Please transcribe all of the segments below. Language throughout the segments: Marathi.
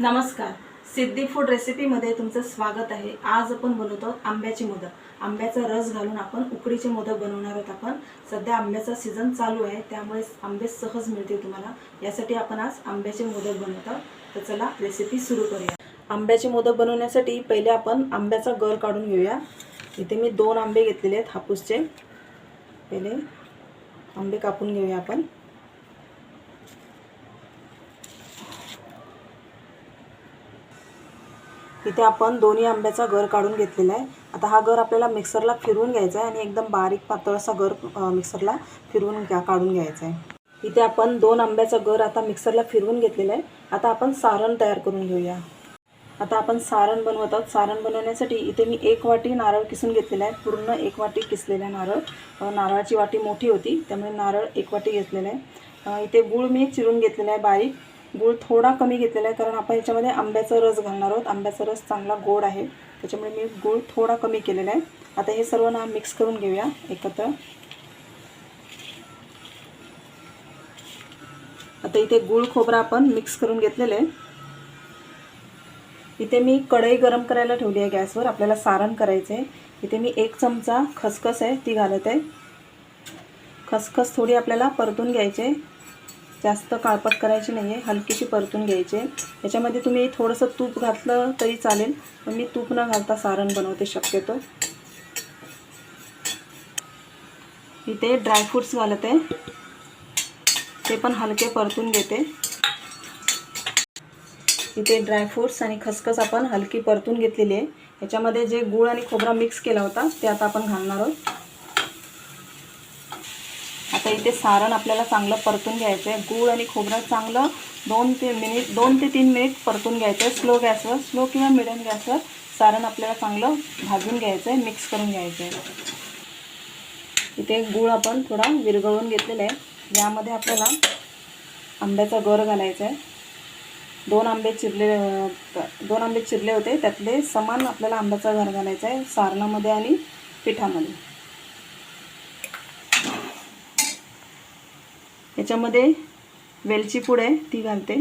नमस्कार. सिद्धी फूड रेसिपीमध्ये तुमचं स्वागत आहे. आज आपण बनवतो आहोत मोदक. आंब्याचा रस घालून आपण उकडीचे मोदक बनवणार आहोत आपण. सध्या आंब्याचा सीझन चालू आहे त्यामुळे आंबे सहज मिळतील तुम्हाला. यासाठी आपण आज आंब्याचे मोदक बनवतो. तर चला रेसिपी सुरू करूया. आंब्याचे मोदक बनवण्यासाठी पहिले आपण आंब्याचा गर काढून घेऊया. इथे मी दोन आंबे घेतलेले आहेत हापूसचे. पहिले आंबे कापून घेऊया आपण. इथे आपण दोन्ही आंब्याचा गर काढून घेतलेला आहे. आता हा गर आपल्याला मिक्सरला फिरवून घ्यायचा आहे आणि एकदम बारीक पातळ असा गर मिक्सरला फिरवून घ्या काढून घ्यायचा आहे. इथे आपण दोन आंब्याचा गर आता मिक्सरला फिरवून घेतलेला आहे. आता आपण सारण तयार करून घेऊया. आता आपण सारण बनवत आहोत. सारण बनवण्यासाठी इथे मी एक वाटी नारळ किसून घेतलेला आहे. पूर्ण एक वाटी किसलेला नारळ. नारळाची वाटी मोठी होती त्यामुळे नारळ एक वाटी घेतलेला आहे. इथे गूळ मी चिरून घेतलेला आहे बारीक. गूळ थोडा कमी घेतलेला आहे कारण आपण याच्यामध्ये आंब्याचा रस घालणार आहोत. आंब्याचा रस चांगला गोड आहे. त्याच्यामुळे मी गूळ थोडा कमी केलेला आहे. आता हे सर्व ना मिक्स करून घेऊया एकत्र. आता इथे गूळ खोबरा आपण मिक्स करून घेतलेलं आहे. इथे मी कढई गरम करायला ठेवली आहे गॅसवर. आपल्याला सारण करायचं आहे इथे मी एक चमचा खसखस आहे ती घालत आहे. खसखस थोडी आपल्याला परतून घ्यायची आहे. जास्त काळपट करायची नाही आहे हलकीशी परतून घ्यायची. याच्यामध्ये तुम्ही थोडंसं तूप घातलं तरी चालेल पण मी तूप न घालता सारण बनवते शक्यतो. इथे ड्रायफ्रूट्स घालत. आहे ते पण हलके परतून घेते. इथे ड्रायफ्रूट्स आणि खसखस आपण हलकी परतून घेतलेली आहे. याच्यामध्ये जे गूळ आणि खोबरा मिक्स केला होता ते आता आपण घालणार आहोत. आता इथे सारण आपल्याला चांगलं परतून घ्यायचं आहे. गूळ आणि खोबरं चांगलं दोन ते मिनिट दोन ते तीन मिनिट परतून घ्यायचं आहे. स्लो गॅसवर स्लो किंवा मिडियम गॅसवर सारण आपल्याला चांगलं भाजून घ्यायचं आहे मिक्स करून घ्यायचं आहे. इथे गूळ आपण थोडा विरघळून घेतलेला आहे. यामध्ये आपल्याला आंब्याचा गर घालायचा आहे. दोन आंबे चिरले दोन आंबे चिरले होते. त्यातले समान आपल्याला आंब्याचा घर घालायचा आहे सारणामध्ये आणि पिठामध्ये. याच्यामध्ये वेलची पूड आहे ती घालते.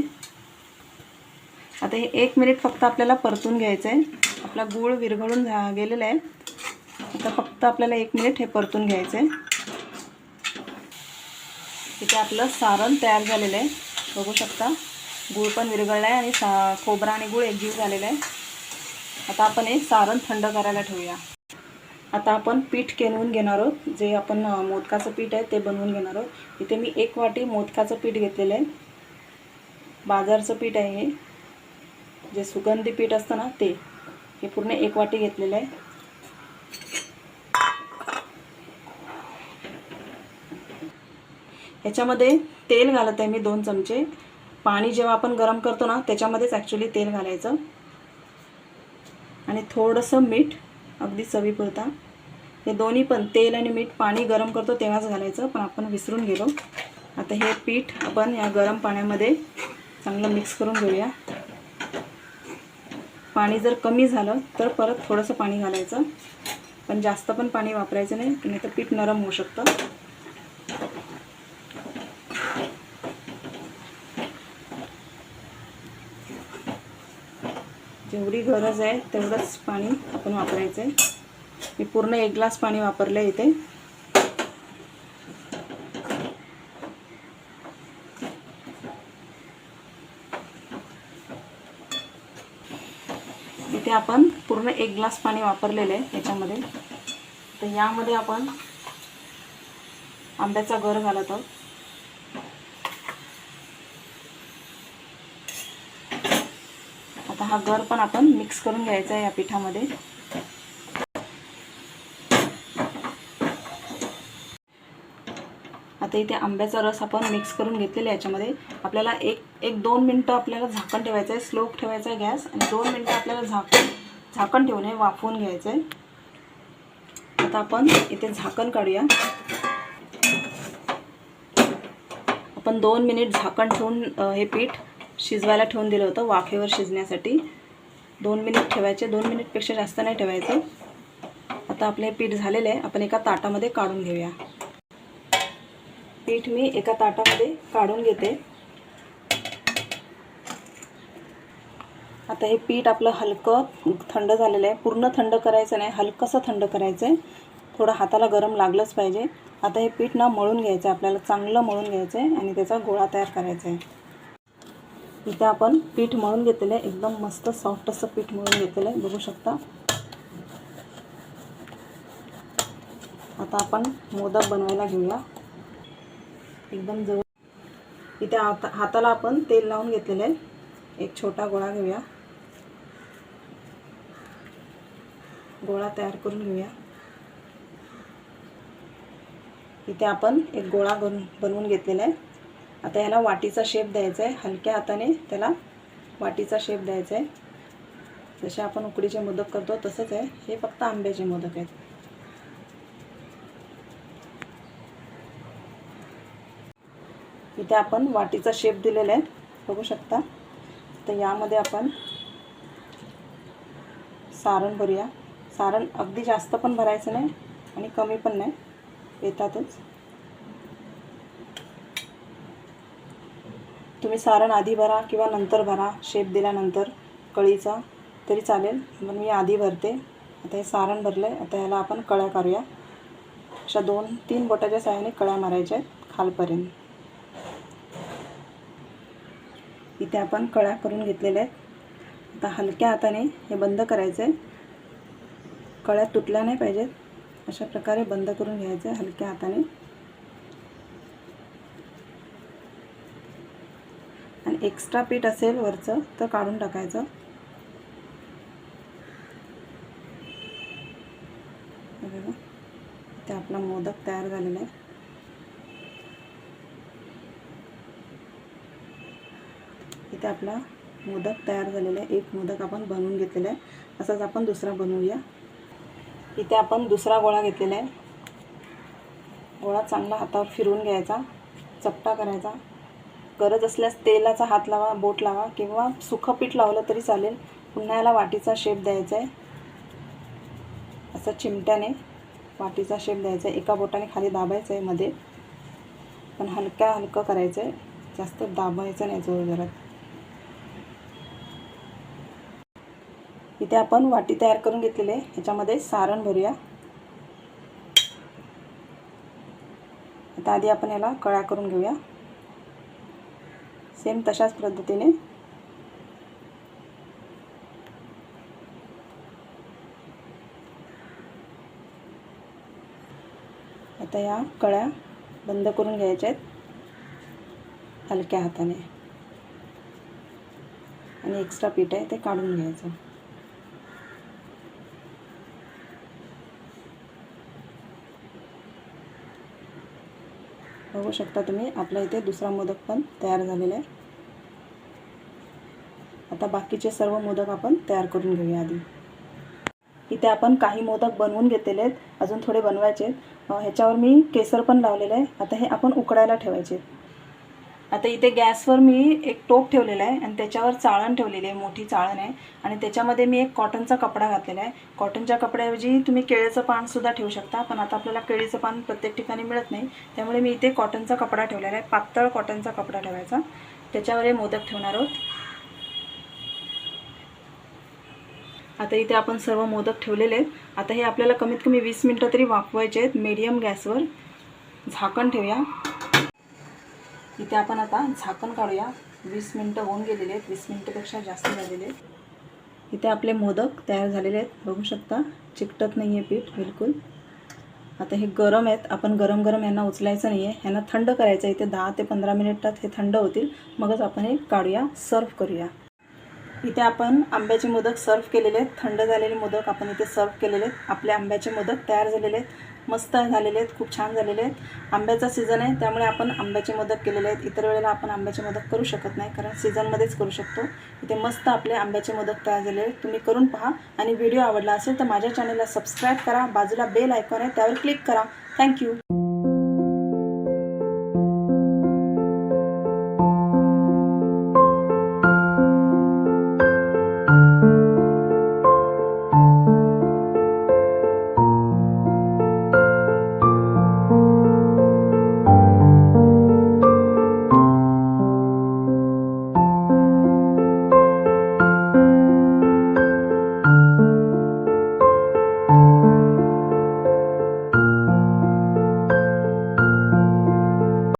आता हे एक मिनिट फक्त आपल्याला परतून घ्यायचं आहे. आपला गूळ विरघळून झा गेलेला आहे. आता फक्त आपल्याला एक मिनिट हे परतून घ्यायचं आहे. इथे आपलं सारण तयार झालेलं आहे. बघू शकता गूळ पण विरघळला आहे आणि सा खोबरा आणि गूळ एकजीव झालेला आहे. आता आपण हे सारण थंड करायला ठेवूया. आता आपण पीठ केनवून घेणार आहोत. जे आपण मोदकाचं पीठ आहे ते बनवून घेणार आहोत. इथे मी एक वाटी मोदकाचं पीठ घेतलेलं आहे. बाजारचं पीठ आहे हे. जे सुगंधी पीठ असतं ना ते. हे पूर्ण एक वाटी घेतलेलं आहे. याच्यामध्ये तेल घालत आहे मी दोन चमचे. पाणी जेव्हा आपण गरम करतो ना त्याच्यामध्येच ॲक्च्युली तेल घालायचं. आणि थोडंसं मीठ अगदी चवीपुरता. हे दोन्ही पण तेल आणि मीठ पाणी गरम करतो तेव्हाच घालायचं पण आपण विसरून गेलो. आता हे पीठ आपण या गरम पाण्यामध्ये चांगलं मिक्स करून घेऊया. पाणी जर कमी झालं तर परत थोडंसं पाणी घालायचं. पण जास्त पण पाणी वापरायचं नाही नाही तर पीठ नरम होऊ शकतं. जेवढी गरज आहे तेवढंच पाणी आपण वापरायचं आहे मी पूर्ण एक ग्लास पाणी वापरलं आहे इथे. इथे आपण पूर्ण एक ग्लास पाणी वापरलेलं आहे याच्यामध्ये. तर यामध्ये आपण आंब्याचा गर घालत. आहोत आता हा गर पण आपण मिक्स करून घ्यायचा आहे या पिठामध्ये. आता इथे आंब्याचा रस आपण मिक्स करून घेतलेला आहे याच्यामध्ये. आपल्याला एक एक दोन मिनटं आपल्याला झाकण ठेवायचं आहे स्लो ठेवायचा आहे गॅस आणि दोन मिनटं आपल्याला झाकण झाकण ठेवून हे वाफवून घ्यायचं आहे आता आपण इथे झाकण काढूया. आपण दोन मिनिट झाकण ठेवून हे पीठ शिजवायला ठेवून दिलं होतं वाफेवर शिजण्यासाठी. दोन मिनिट ठेवायचे दोन मिनिटपेक्षा जास्त नाही ठेवायचं. आता आपलं हे पीठ झालेलं आहे आपण एका ताटामध्ये काढून घेऊया. पीठ मी एका ताटामध्ये काढून घेते. आता हे पीठ आपलं हलकं थंड झालेलं आहे. पूर्ण थंड करायचं नाही हलकंसं थंड करायचं आहे थोडं हाताला गरम लागलंच पाहिजे. आता हे पीठ ना मळून घ्यायचं आहे आपल्याला चांगलं मळून घ्यायचं आहे आणि त्याचा गोळा तयार करायचा आहे इथे आपण पीठ मळून घेतलेलं आहे एकदम मस्त सॉफ्ट असं पीठ मळून घेतलेलं आहे बघू शकता. आता आपण मोदक बनवायला घेऊया. एकदम जवळ. इथे हाता हाताला आपण तेल लावून घेतलेलं आहे. एक छोटा गोळा घेऊया. गोळा तयार करून घेऊया. इथे आपण एक गोळा बनवून बनवून घेतलेला आहे. आता ह्याला वाटीचा शेप द्यायचा आहे. हलक्या हाताने त्याला वाटीचा शेप द्यायचा आहे. जसे आपण उकडीचे मोदक करतो तसंच आहे. हे फक्त आंब्याचे मोदक आहेत इथे आपण वाटीचा शेप दिलेला आहे. बघू शकता. तर यामध्ये आपण सारण भरूया. सारण अगदी जास्त पण भरायचं नाही आणि कमी पण नाही. येतातच. तुम्ही सारण आधी भरा किंवा नंतर भरा. शेप दिल्यानंतर कळीचा. तरी चालेल पण मी आधी भरते. आता हे सारण भरलं आहे आता ह्याला आपण कळ्या करूया. अशा दोन तीन बोटाच्या साह्याने कळ्या मारायच्या आहेत खालपर्यंत. इथे आपण कळ्या करून घेतलेल्या आहेत. आता हलक्या हाताने हे बंद करायचं आहे कळ्या तुटल्या नाही पाहिजेत. अशा प्रकारे बंद करून घ्यायचं आहे हलक्या हाताने. आणि एक्स्ट्रा पीठ असेल वरचं तर काढून टाकायचं हे बघा इथे आपला मोदक तयार झालेला आहे इथे आपला मोदक तयार झालेला आहे. एक मोदक आपण बनवून घेतलेला आहे. असाच आपण दुसरा बनवूया. इथे आपण दुसरा गोळा घेतलेला आहे. गोळा चांगला हातावर फिरवून घ्यायचा. चपटा करायचा. गरज असल्यास तेलाचा हात लावा बोट लावा किंवा सुखं पीठ लावलं तरी चालेल. पुन्हा याला वाटीचा शेप द्यायचा आहे. असं चिमट्याने वाटीचा शेप द्यायचा आहे. एका बोटाने खाली दाबायचं आहे मध्ये. पण हलक्या हलकं करायचं आहे. जास्त दाबायचं नाही जोर जोरात इथे आपण वाटी तयार करून घेतलेली आहे. ह्याच्यामध्ये सारण भरूया. आता आधी आपण याला कळ्या करून घेऊया. सेम तशाच पद्धतीने. आता या कळ्या बंद करून घ्यायच्या आहेत. हलक्या हाताने. आणि एक्स्ट्रा पीठ आहे ते काढून घ्यायचं. बघू शकता तुम्ही आपल्या इथे दुसरा मोदक पण तयार झालेला आहे. आता बाकीचे सर्व मोदक आपण तयार करून घेऊया आधी. इथे आपण काही मोदक बनवून घेतलेले आहेत अजून थोडे बनवायचे आहेत. ह्याच्यावर मी केसर पण लावलेलं आहे. आता हे आपण उकडायला ठेवायचे आता इथे गॅसवर मी एक टोप ठेवलेला आहे आणि त्याच्यावर चाळण ठेवलेली आहे मोठी चाळण आहे. आणि त्याच्यामध्ये मी एक कॉटनचा कपडा घातलेला आहे. कॉटनच्या कपड्याऐवजी तुम्ही केळीचं पानसुद्धा ठेवू शकता पण आता आपल्याला केळीचं पान प्रत्येक ठिकाणी मिळत नाही. त्यामुळे मी इथे कॉटनचा कपडा ठेवलेला आहे पातळ कॉटनचा कपडा ठेवायचा. त्याच्यावर हे मोदक ठेवणार आहोत. आता इथे आपण सर्व मोदक ठेवलेले आहेत. आता हे आपल्याला कमीत कमी वीस मिनटं तरी वाफवायचे आहेत. मीडियम गॅसवर झाकण ठेवूया. इथे आपण आता झाकण काढूया. वीस मिनटं होऊन गेलेले आहेत. वीस मिनटंपेक्षा जास्त झालेले आहेत. इथे आपले मोदक तयार झालेले आहेत. बघू शकता चिकटत नाही आहे पीठ बिलकुल. आता हे गरम आहेत. आपण गरम गरम यांना उचलायचं नाही आहे यांना थंड करायचं आहे. इथे दहा ते पंधरा मिनिटात हे थंड होतील. मगच आपण हे काढूया सर्व करूया. इथे आपण आंब्याचे मोदक सर्व केलेले आहेत. थंड झालेले मोदक आपण इथे सर्व केलेले आहेत. आपले आंब्याचे मोदक तयार झालेले आहेत. मस्त झालेले आहेत खूप छान झालेले आहेत. आंब्याचा सीझन आहे त्यामुळे आपण आंब्याचे मोदक केलेले आहेत इतर वेळेला आपण आंब्याचे मोदक करू शकत नाही कारण सीझनमध्येच करू शकतो. इथे मस्त आपले आंब्याचे मोदक तयार झालेले आहेत तुम्ही करून पहा. आणि व्हिडिओ आवडला असेल तर माझ्या चॅनलला सबस्क्राईब करा. बाजूला बेल आयकॉन आहे त्यावर क्लिक करा. थँक्यू